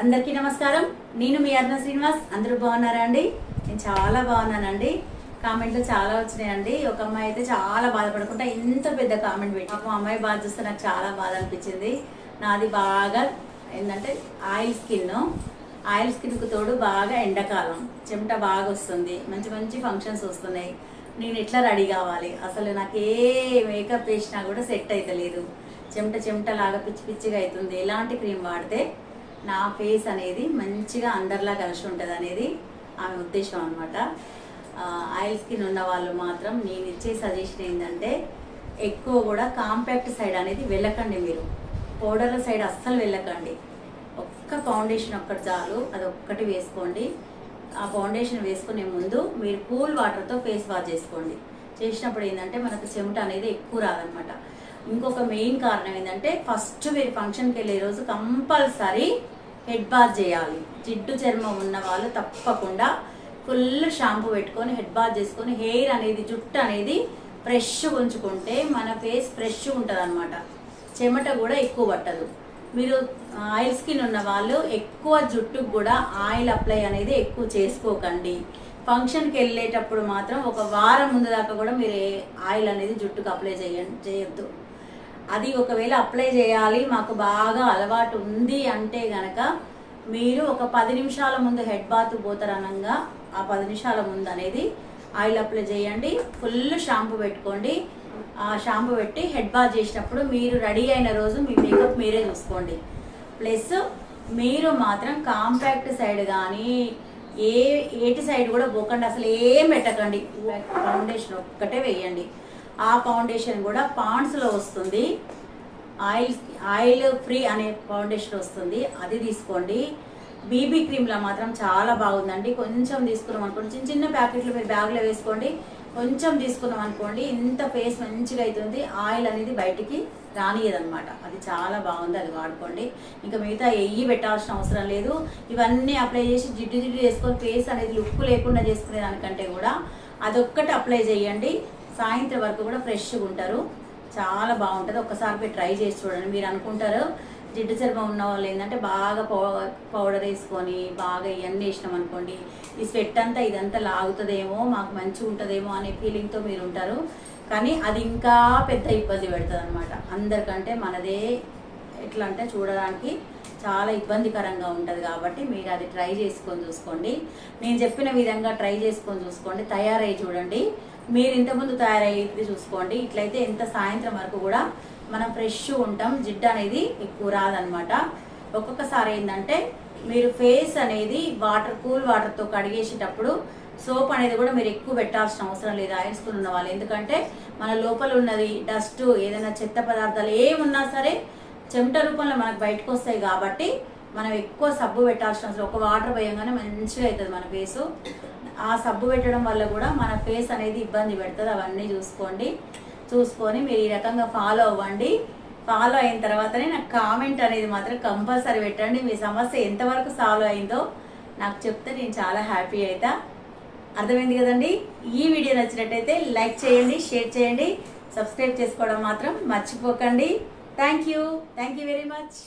అందరికీ నమస్కారం. నేను మీ అర్ణ శ్రీనివాస్. అందరూ బాగున్నారా అండి? నేను చాలా బాగున్నానండి. కామెంట్లు చాలా వచ్చినాయండి. ఒక అమ్మాయి అయితే చాలా బాధపడకుండా ఇంత పెద్ద కామెంట్ పెట్టి. పాపం అమ్మాయి బాధ చూస్తే నాకు చాలా బాధ అనిపించింది. నాది బాగా ఏంటంటే ఆయిల్ స్కిన్. ఆయిల్ స్కిన్కు తోడు బాగా ఎండాకాలం. చెమట బాగా వస్తుంది. మంచి మంచి ఫంక్షన్స్ వస్తున్నాయి. నేను ఎట్లా రెడీ కావాలి? అసలు నాకు ఏ మేకప్ వేసినా కూడా సెట్ అవుతలేదు చెమట చెమట లాగా పిచ్చి పిచ్చిగా అవుతుంది. ఎలాంటి క్రీమ్ వాడితే నా ఫేస్ అనేది మంచిగా అందరిలా కలిసి ఉంటుంది అనేది ఆమె ఉద్దేశం అనమాట ఆయిల్ స్కిన్ ఉన్న వాళ్ళు మాత్రం నేను ఇచ్చే సజెషన్ ఏంటంటే ఎక్కువ కూడా కాంపాక్ట్ సైడ్ అనేది వెళ్ళకండి మీరు. పౌడర్ల సైడ్ అస్సలు వెళ్ళకండి. ఒక్క ఫౌండేషన్ ఒక్కటి చాలు అది ఒక్కటి వేసుకోండి. ఆ ఫౌండేషన్ వేసుకునే ముందు మీరు కూల్ వాటర్తో ఫేస్ వాష్ చేసుకోండి. చేసినప్పుడు ఏంటంటే మనకు చెమట అనేది ఎక్కువ రాదనమాట ఇంకొక మెయిన్ కారణం ఏంటంటే ఫస్ట్ మీరు ఫంక్షన్కి వెళ్ళే రోజు కంపల్సరీ హెడ్ బాత్ చేయాలి. జిడ్డు చర్మం ఉన్న వాళ్ళు తప్పకుండా ఫుల్ షాంపూ పెట్టుకొని హెడ్ బాత్ చేసుకొని హెయిర్ అనేది జుట్టు అనేది ఫ్రెష్గా ఉంచుకుంటే మన ఫేస్ ఫ్రెష్గా ఉంటుంది అనమాట చెమట కూడా ఎక్కువ పట్టదు. మీరు ఆయిల్ స్కిన్ ఉన్న వాళ్ళు ఎక్కువ జుట్టుకు కూడా ఆయిల్ అప్లై అనేది ఎక్కువ చేసుకోకండి. ఫంక్షన్కి వెళ్ళేటప్పుడు మాత్రం ఒక వారం ముందు దాకా కూడా మీరు ఆయిల్ అనేది జుట్టుకు అప్లై చేయండి చేయొద్దు. అది ఒకవేళ అప్లై చేయాలి మాకు బాగా అలవాటు ఉంది అంటే గనక మీరు ఒక పది నిమిషాల ముందు హెడ్ బాత్ పోతారనంగా ఆ పది నిమిషాల ముందు అనేది ఆయిల్ అప్లై చేయండి ఫుల్ షాంపూ పెట్టుకోండి. ఆ షాంపూ పెట్టి హెడ్ బాత్ చేసినప్పుడు మీరు రెడీ అయిన రోజు మీ మేకప్ మీరే చూసుకోండి. ప్లస్ మీరు మాత్రం కాంపాక్ట్ సైడ్ కానీ ఏ ఏటి సైడ్ కూడా పోకండి అసలు ఏం పెట్టకండి. ఫౌండేషన్ ఒక్కటే వేయండి. ఆ ఫౌండేషన్ కూడా పాండ్స్లో వస్తుంది. ఆయిల్ ఆయిల్ ఫ్రీ అనే ఫౌండేషన్ వస్తుంది. అది తీసుకోండి. బీబీ క్రీమ్లో మాత్రం చాలా బాగుందండి. కొంచెం తీసుకున్నాం అనుకోండి. చిన్న చిన్న ప్యాకెట్లు మీరు బ్యాగ్లో వేసుకోండి. కొంచెం తీసుకున్నాం అనుకోండి ఇంత ఫేస్ మంచిగా అవుతుంది ఆయిల్ అనేది బయటికి రానియదనమాట అది చాలా బాగుంది. అది వాడుకోండి. ఇంకా మిగతా ఎయ్యి పెట్టాల్సిన అవసరం లేదు. ఇవన్నీ అప్లై చేసి జిడ్డు జిడ్డు చేసుకొని ఫేస్ అనేది లుక్ లేకుండా చేసుకునే దానికంటే కూడా అదొక్కటి అప్లై చేయండి. సాయంత్రం వరకు కూడా ఫ్రెష్గా ఉంటారు. చాలా బాగుంటుంది. ఒక్కసారి ట్రై చేసి చూడండి. మీరు అనుకుంటారు జిడ్డు చర్మం ఉన్న వాళ్ళు ఏంటంటే బాగా పౌ- పౌడర్ వేసుకొని బాగా ఇవన్నీ వేసినాం అనుకోండి ఈ స్వెట్ అంతా ఇదంతా లాగుతుందేమో మాకు మంచిగా ఉంటుందేమో అనే ఫీలింగ్తో మీరు ఉంటారు. కానీ అది ఇంకా పెద్ద ఇబ్బంది పెడుతుంది అనమాట అందరికంటే మనదే ఎట్లా అంటే చూడడానికి చాలా ఇబ్బందికరంగా ఉంటుంది కాబట్టి మీరు అది ట్రై చేసుకొని చూసుకోండి. నేను చెప్పిన విధంగా ట్రై చేసుకొని చూసుకోండి. తయారై చూడండి. మీరు ఇంతకుముందు తయారయ్యేది చూసుకోండి. ఇట్లయితే ఎంత సాయంత్రం వరకు కూడా మనం ఫ్రెష్ ఉంటాం. జిడ్డు అనేది ఎక్కువ రాదనమాట ఒక్కొక్కసారి ఏంటంటే మీరు ఫేస్ అనేది వాటర్ కూల్ వాటర్తో కడిగేసేటప్పుడు సోప్ అనేది కూడా మీరు ఎక్కువ పెట్టాల్సిన అవసరం లేదు. ఆయిల్ ఉన్న వాళ్ళు. ఎందుకంటే మన లోపల ఉన్నది డస్ట్ ఏదైనా చెత్త పదార్థాలు ఏమున్నా సరే చెమట రూపంలో మనకు బయటకు వస్తాయి కాబట్టి మనం ఎక్కువ సబ్బు పెట్టాల్సిన అవసరం. ఒక వాటర్ పోయంగానే మంచిగా అవుతుంది మన ఫేసు ఆ సబ్బు పెట్టడం వల్ల కూడా మన ఫేస్ అనేది ఇబ్బంది పెడుతుంది. అవన్నీ చూసుకోండి. చూసుకొని మీరు ఈ రకంగా ఫాలో అవ్వండి. ఫాలో అయిన తర్వాతనే నాకు కామెంట్ అనేది మాత్రం కంపల్సరీ పెట్టండి. మీ సమస్య ఎంతవరకు సాల్వ్ అయిందో నాకు చెప్తే నేను చాలా హ్యాపీ అవుతా అర్థమైంది కదండి? ఈ వీడియో నచ్చినట్టయితే లైక్ చేయండి షేర్ చేయండి. సబ్స్క్రైబ్ చేసుకోవడం మాత్రం మర్చిపోకండి. Thank you thank you very much